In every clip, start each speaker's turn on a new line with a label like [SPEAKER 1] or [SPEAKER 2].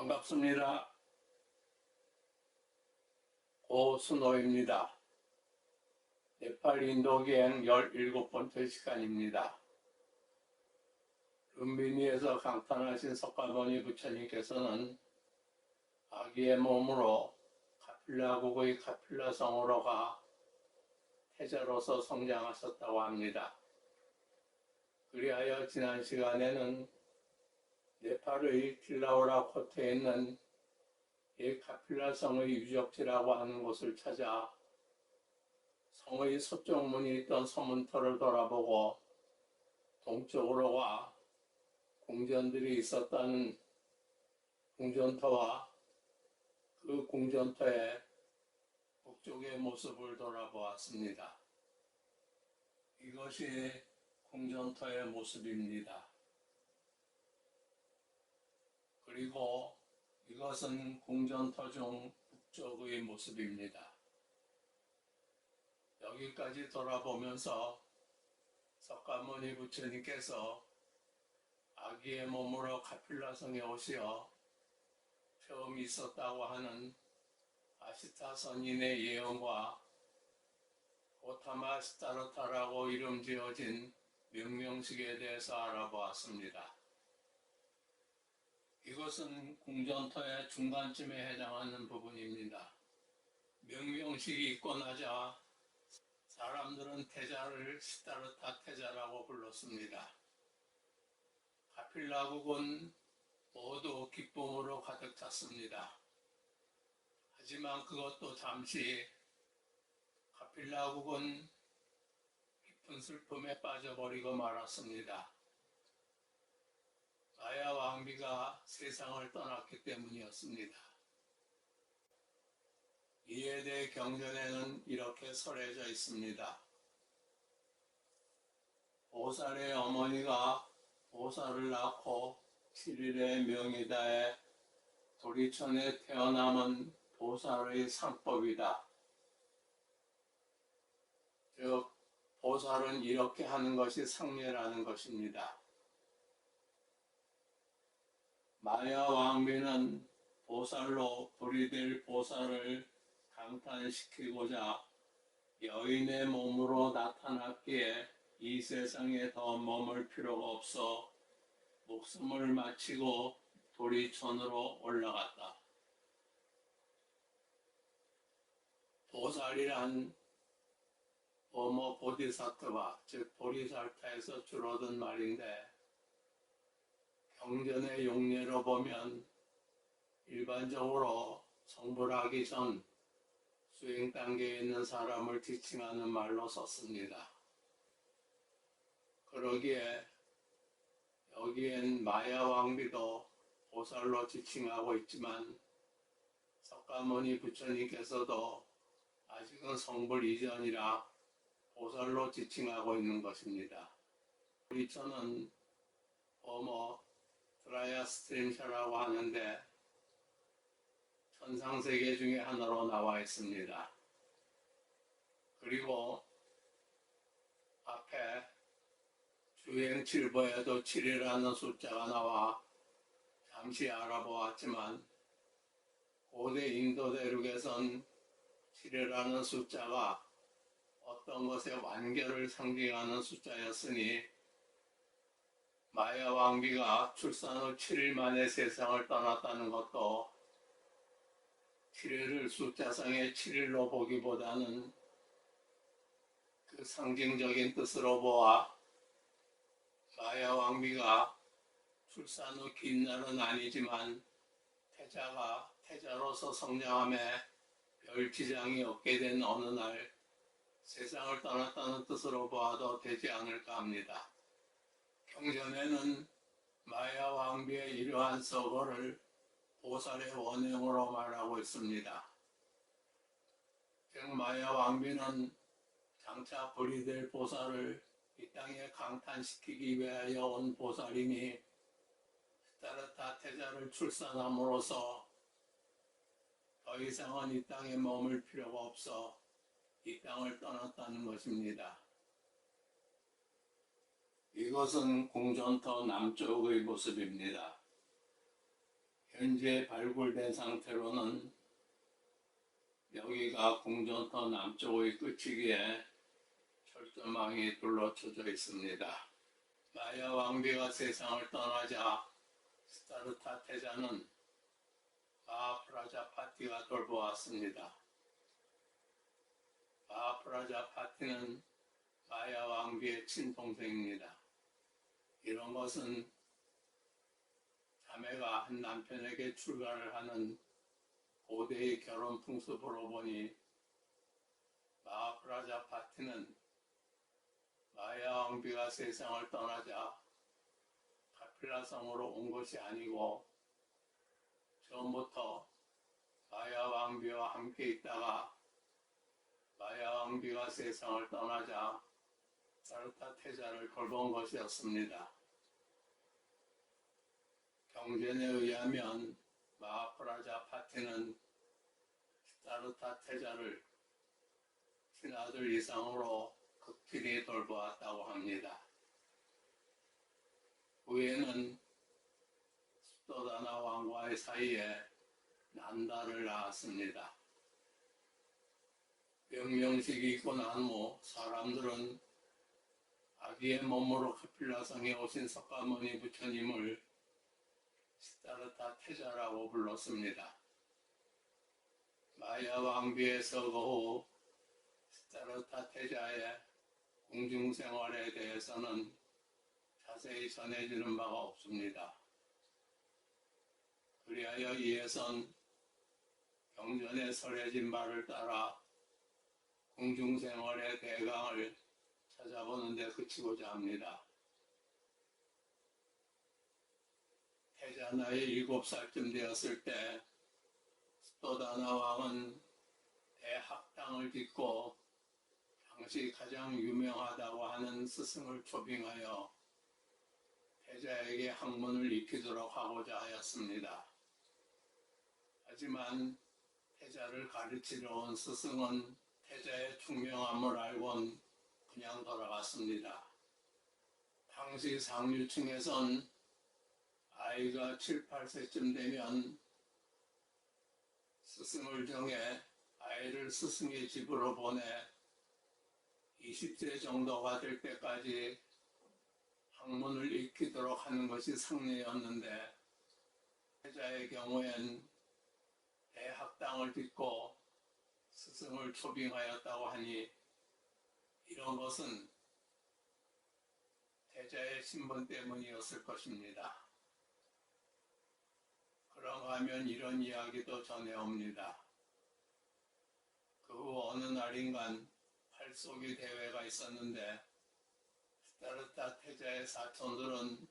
[SPEAKER 1] 반갑습니다. 고순호입니다. 네팔 인도기행 17번째 시간입니다. 룸비니에서 강탄하신 석가모니 부처님께서는 아기의 몸으로 카필라국의 카필라 성으로 가 태자로서 성장하셨다고 합니다. 그리하여 지난 시간에는 네팔의 딜라오라 코트에 있는 이 카필라 성의 유적지라고 하는 곳을 찾아 성의 서쪽 문이 있던 서문터를 돌아보고 동쪽으로 와 궁전들이 있었다는 궁전터와 그 궁전터의 북쪽의 모습을 돌아보았습니다. 이것이 궁전터의 모습입니다. 그리고 이것은 궁전터 중 북쪽의 모습입니다. 여기까지 돌아보면서 석가모니 부처님께서 아기의 몸으로 카필라성에 오시어 처음 있었다고 하는 아시타 선인의 예언과 고타마 스타르타라고 이름 지어진 명명식에 대해서 알아보았습니다. 이것은 궁전터의 중간쯤에 해당하는 부분입니다. 명명식이 있고 나자 사람들은 태자를 시타르타 태자라고 불렀습니다. 카필라국은 모두 기쁨으로 가득 찼습니다. 하지만 그것도 잠시 카필라국은 깊은 슬픔에 빠져버리고 말았습니다. 마야 왕비가 세상을 떠났기 때문이었습니다. 이에 대해 경전에는 이렇게 설해져 있습니다. 보살의 어머니가 보살을 낳고 7일의 명이다에 도리천에 태어남은 보살의 상법이다. 즉, 보살은 이렇게 하는 것이 상례라는 것입니다. 마야 왕비는 보살로 불이 보살을 강탄시키고자 여인의 몸으로 나타났기에 이 세상에 더 머물 필요가 없어 목숨을 마치고 도리천으로 올라갔다. 보살이란 어머 보디사트와 즉 보리살타에서 줄어든 말인데 경전의 용례로 보면 일반적으로 성불 하기 전 수행 단계에 있는 사람을 지칭하는 말로 썼습니다. 그러기에 여기엔 마야 왕비도 보살로 지칭하고 있지만 석가모니 부처님께서도 아직은 성불 이전이라 보살로 지칭하고 있는 것입니다. 우리 저는 어머 드라야 스트림샤라고 하는데 천상세계 중에 하나로 나와 있습니다. 그리고 앞에 주행칠보에도 7이라는 숫자가 나와 잠시 알아보았지만 고대 인도 대륙에선 7이라는 숫자가 어떤 것의 완결을 상징하는 숫자였으니 마야 왕비가 출산 후 7일 만에 세상을 떠났다는 것도 7일을 숫자상의 7일로 보기보다는 그 상징적인 뜻으로 보아 마야 왕비가 출산 후 긴 날은 아니지만 태자가 태자로서 성장함에 별 지장이 없게 된 어느 날 세상을 떠났다는 뜻으로 보아도 되지 않을까 합니다. 경전에는 마야 왕비의 이러한 서거를 보살의 원형으로 말하고 있습니다. 즉 마야 왕비는 장차 불이 될 보살을 이 땅에 강탄시키기 위하여 온 보살이니 스타르타 태자를 출산함으로써 더 이상은 이 땅에 머물 필요가 없어 이 땅을 떠났다는 것입니다. 이것은 궁전터 남쪽의 모습입니다. 현재 발굴된 상태로는 여기가 궁전터 남쪽의 끝이기에 철조망이 둘러쳐져 있습니다. 마야 왕비가 세상을 떠나자 스타르타 태자는 마하프라자 파티가 돌보았습니다. 마하프라자 파티는 마야 왕비의 친동생입니다. 이런 것은 자매가 한 남편에게 출가를 하는 고대의 결혼 풍습으로 보니 마하프라자 파티는 마야 왕비가 세상을 떠나자 카필라성으로 온 것이 아니고 처음부터 마야 왕비와 함께 있다가 마야 왕비가 세상을 떠나자 사르타 태자를 돌본 것이었습니다. 경전에 의하면 마하프라자 파티는 사르타 태자를 친아들 이상으로 극진히 돌보았다고 합니다. 후에는 스토다나 왕과의 사이에 난다를 낳았습니다. 명명식이 있고 난 후 사람들은 아기의 몸으로 카필라성에 오신 석가모니 부처님을 시타르타 태자라고 불렀습니다. 마야 왕비의 서거 후 시타르타 태자의 공중 생활에 대해서는 자세히 전해지는 바가 없습니다. 그리하여 이에선 경전에 설해진 바를 따라 공중 생활의 대강을 그치고자 합니다. 태자 나이 일곱 살쯤 되었을 때 스토다나 왕은 대학당을 짓고 당시 가장 유명하다고 하는 스승을 초빙하여 태자에게 학문을 익히도록 하고자 하였습니다. 하지만 태자를 가르치러 온 스승은 태자의 충명함을 알고는 그냥 돌아갔습니다. 당시 상류층에선 아이가 7, 8세쯤 되면 스승을 정해 아이를 스승의 집으로 보내 20세 정도가 될 때까지 학문을 익히도록 하는 것이 상례였는데 태자의 경우엔 대학당을 짓고 스승을 초빙하였다고 하니 이런 것은 태자의 신분 때문이었을 것입니다. 그런가 하면 이런 이야기도 전해옵니다. 그 후 어느 날인간 팔쏘기 대회가 있었는데 스타르타 태자의 사촌들은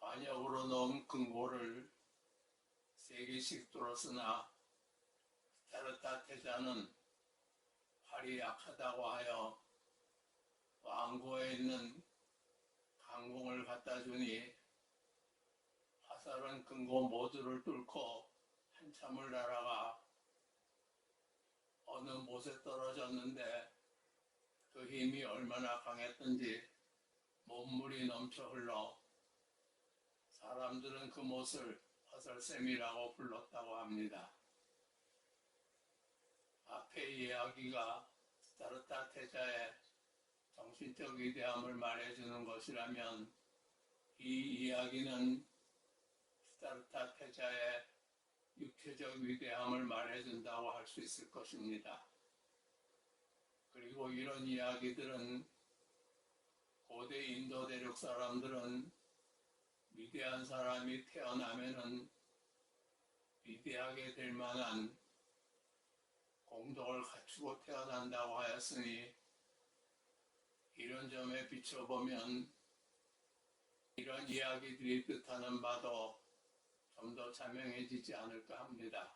[SPEAKER 1] 관역으로 넣은 금고를 세 개씩 뚫었으나 스타르타 태자는 팔이 약하다고 하여 왕고에 있는 강공을 갖다 주니 화살은 금고 모두를 뚫고 한참을 날아가 어느 못에 떨어졌는데 그 힘이 얼마나 강했던지 몸물이 넘쳐 흘러 사람들은 그 못을 화살샘이라고 불렀다고 합니다. 앞의 이야기가 스타르타 태자의 정신적 위대함을 말해주는 것이라면 이 이야기는 스타르타 태자의 육체적 위대함을 말해준다고 할 수 있을 것입니다. 그리고 이런 이야기들은 고대 인도 대륙 사람들은 위대한 사람이 태어나면은 위대하게 될 만한 공덕을 갖추고 태어난다고 하였으니 이런 점에 비춰보면 이런 이야기들이 뜻하는 바도 좀 더 자명해지지 않을까 합니다.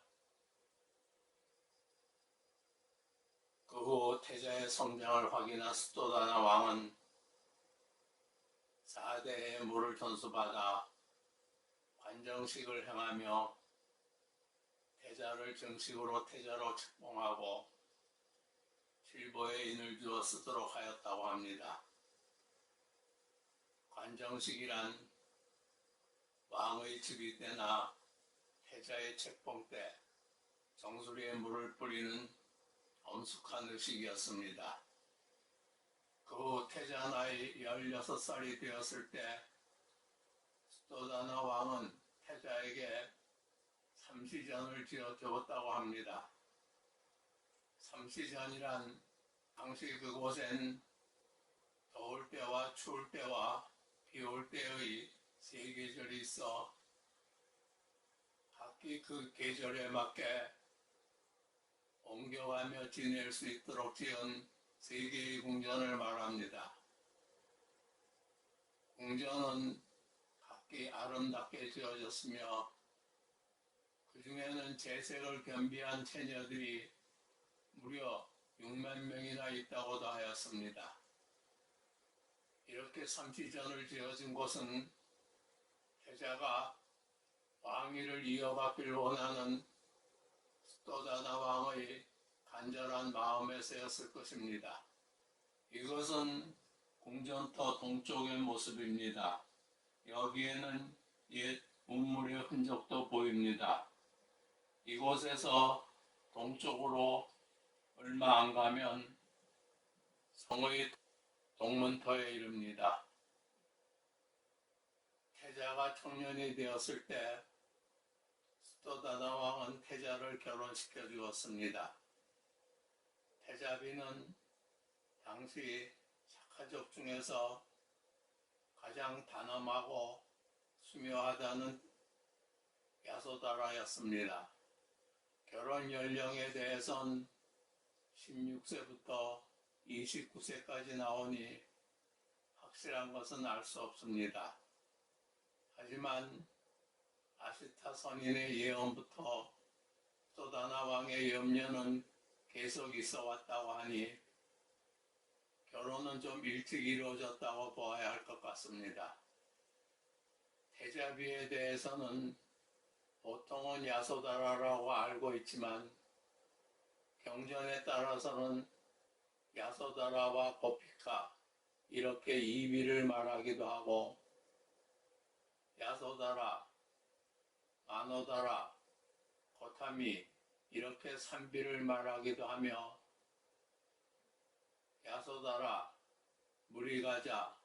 [SPEAKER 1] 그 후 태자의 성장을 확인한 스토다나 왕은 4대의 물을 전수받아 관정식을 행하며 태자를 정식으로 태자로 책봉하고 실보에 인을 주어 쓰도록 하였다고 합니다. 관정식이란 왕의 즉위 때나 태자의 책봉대 정수리에 물을 뿌리는 엄숙한 의식이었습니다. 그후 태자 나이 16살이 되었을 때 스토다나 왕은 태자에게 삼시전을 지어 주었다고 합니다. 삼시전이란 당시 그곳엔 더울 때와 추울 때와 비올 때의 세 계절이 있어 각기 그 계절에 맞게 옮겨가며 지낼 수 있도록 지은 세 개의 궁전을 말합니다. 궁전은 각기 아름답게 지어졌으며 그 중에는 재색을 겸비한 처녀들이 무려 6만 명이나 있다고도 하였습니다. 이렇게 삼시전을 지어진 곳은 태자가 왕위를 이어받기를 원하는 스토다나 왕의 간절한 마음에서였을 것입니다. 이것은 궁전터 동쪽의 모습입니다. 여기에는 옛 문물의 흔적도 보입니다. 이곳에서 동쪽으로 얼마 안 가면 성의 동문터에 이릅니다. 태자가 청년이 되었을 때 스토다나 왕은 태자를 결혼시켜 주었습니다. 태자비는 당시 사카족 중에서 가장 단엄하고 수묘하다는 야소다라였습니다. 결혼 연령에 대해선 16세부터 29세까지 나오니 확실한 것은 알 수 없습니다. 하지만 아시타 선인의 예언부터 소다나 왕의 염려는 계속 있어 왔다고 하니 결혼은 좀 일찍 이루어졌다고 보아야 할 것 같습니다. 태자비에 대해서는 보통은 야소다라라고 알고 있지만 경전에 따라서는 야소다라와 고피카 이렇게 이비를 말하기도 하고 야소다라, 마노다라, 고타미 이렇게 산비를 말하기도 하며 야소다라, 무리가자,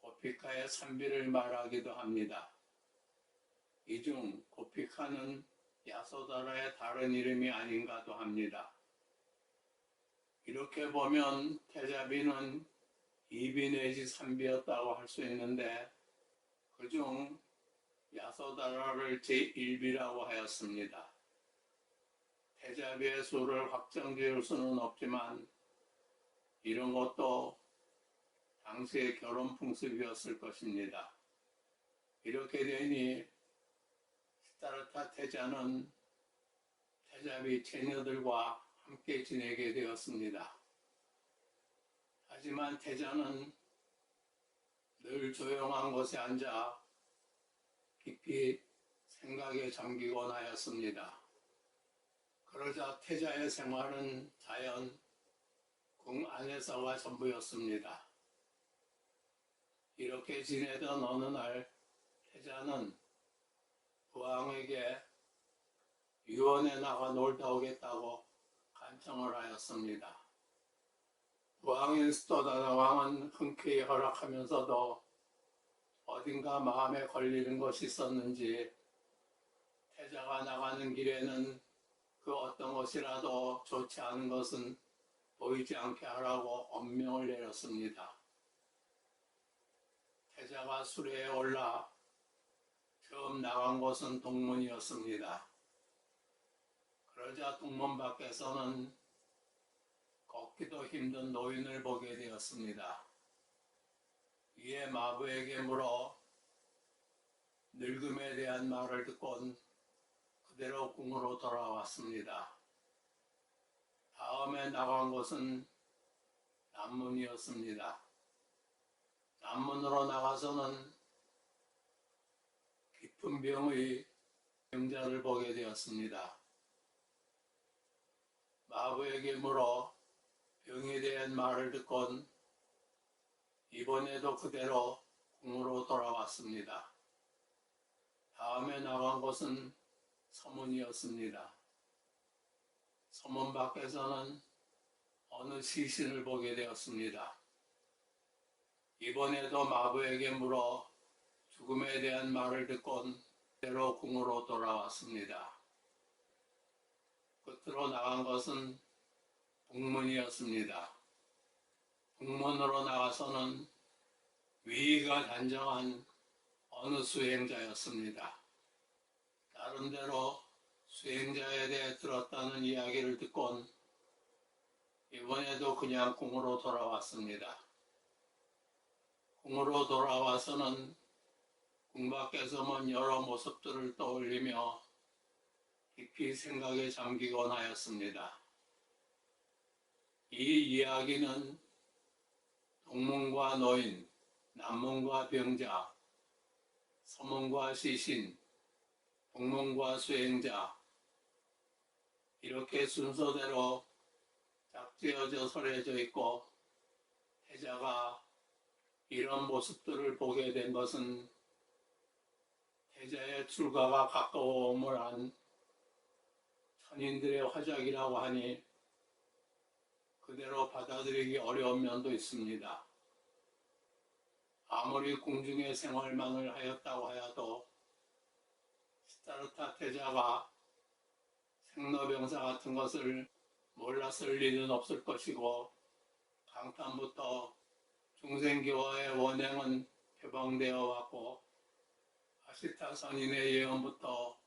[SPEAKER 1] 고피카의 산비를 말하기도 합니다. 이 중 고피카는 야소다라의 다른 이름이 아닌가도 합니다. 이렇게 보면 태자비는 이비 내지 삼비였다고 할 수 있는데 그중 야소다라를 제1비라고 하였습니다. 태자비의 수를 확정 지을 수는 없지만 이런 것도 당시의 결혼 풍습이었을 것입니다. 이렇게 되니 시타르타 태자는 태자비 처녀들과 함께 지내게 되었습니다. 하지만 태자는 늘 조용한 곳에 앉아 깊이 생각에 잠기곤 하였습니다. 그러자 태자의 생활은 자연 궁 안에서가 전부였습니다. 이렇게 지내던 어느 날 태자는 부 왕에게 유원에 나가 놀다 오겠다고 간청을 하였습니다. 부왕인 스토다나 왕은 흔쾌히 허락하면서도 어딘가 마음에 걸리는 것이 있었는지 태자가 나가는 길에는 그 어떤 것이라도 좋지 않은 것은 보이지 않게 하라고 엄명을 내렸습니다. 태자가 수레에 올라 처음 나간 곳은 동문이었습니다. 그러자 동문 밖에서는 걷기도 힘든 노인을 보게 되었습니다. 이에 마부에게 물어 늙음에 대한 말을 듣곤 그대로 궁으로 돌아왔습니다. 다음에 나간 곳은 남문이었습니다. 남문으로 나가서는 깊은 병의 병자를 보게 되었습니다. 마부에게 물어 병에 대한 말을 듣곤 이번에도 그대로 궁으로 돌아왔습니다. 다음에 나간 곳은 서문이었습니다. 서문 밖에서는 어느 시신을 보게 되었습니다. 이번에도 마부에게 물어 죽음에 대한 말을 듣곤 대로 궁으로 돌아왔습니다. 끝으로 나간 것은 북문이었습니다. 북문으로 나가서는 위기가 단정한 어느 수행자였습니다. 나름대로 수행자에 대해 들었다는 이야기를 듣곤 이번에도 그냥 궁으로 돌아왔습니다. 궁으로 돌아와서는 궁 밖에서 먼 여러 모습들을 떠올리며 깊이 생각에 잠기곤 하였습니다. 이 이야기는 동문과 노인, 남문과 병자, 서문과 시신, 동문과 수행자 이렇게 순서대로 짝지어져 설해져 있고 태자가 이런 모습들을 보게 된 것은 태자의 출가가 가까워옴을 안 천인들의 화작이라고 하니 그대로 받아들이기 어려운 면도 있습니다. 아무리 궁중의 생활만을 하였다고 하여도 시타르타 태자가 생로병사 같은 것을 몰랐을 리는 없을 것이고 강탄부터 중생교화의 원행은 표방되어 왔고 아시타 선인의 예언부터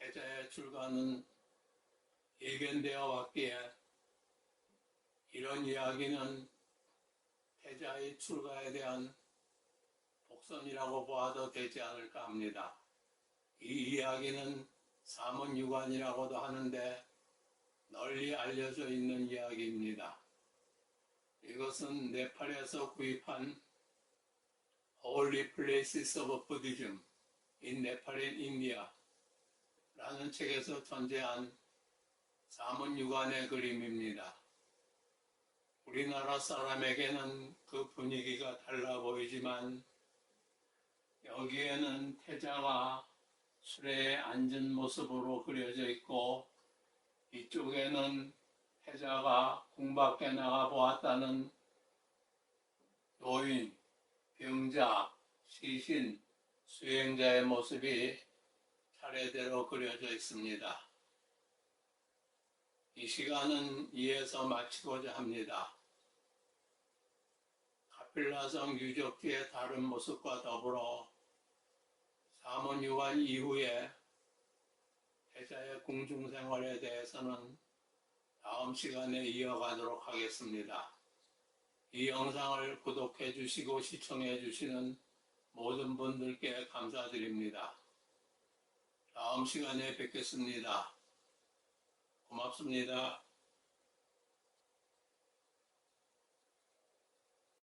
[SPEAKER 1] 태자의 출가는 예견되어 왔기에 이런 이야기는 태자의 출가에 대한 복선이라고 보아도 되지 않을까 합니다. 이 이야기는 사문유관이라고도 하는데 널리 알려져 있는 이야기입니다. 이것은 네팔에서 구입한 Holy Places of Buddhism in Nepal and India 라는 책에서 전제한 사문유관의 그림입니다. 우리나라 사람에게는 그 분위기가 달라 보이지만 여기에는 태자가 수레에 앉은 모습으로 그려져 있고 이쪽에는 태자가 궁 밖에 나가 보았다는 노인, 병자, 시신, 수행자의 모습이 차례대로 그려져 있습니다. 이 시간은 이에서 마치고자 합니다. 카필라성 유적지의 다른 모습과 더불어 사문유관 이후에 태자의 궁중생활에 대해서는 다음 시간에 이어가도록 하겠습니다. 이 영상을 구독해 주시고 시청해 주시는 모든 분들께 감사드립니다. 다음 시간에 뵙겠습니다. 고맙습니다.